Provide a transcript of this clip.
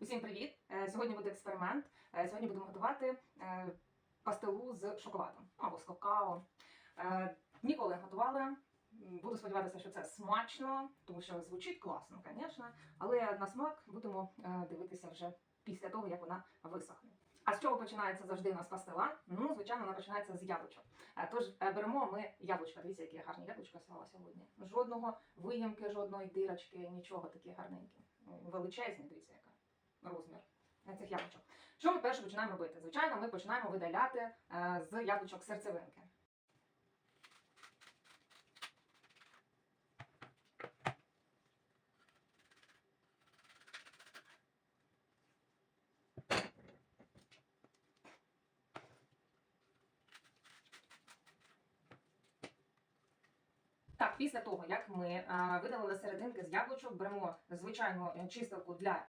Усім привіт! Е, Сьогодні буде експеримент. Е, Сьогодні будемо готувати е, пастилу з шоколадом або з какао. Ніколи не готувала. Буду сподіватися, що це смачно, тому що звучить класно, звісно. Але на смак будемо дивитися вже після того, як вона висохне. А з чого починається завжди у нас пастила? Ну, звичайно, вона починається з яблучок. Тож беремо ми яблучка. Дивіться, які гарні яблучка стала сьогодні. Жодного виямки, жодної дирочки, нічого такі гарненькі. М, Величезні, дивіться, яка розмір цих яблучок. Що ми перше починаємо робити? Звичайно, ми починаємо видаляти е, з яблучок серцевинки. Після того, як ми е, видалили серединки з яблучок, беремо звичайну чистилку для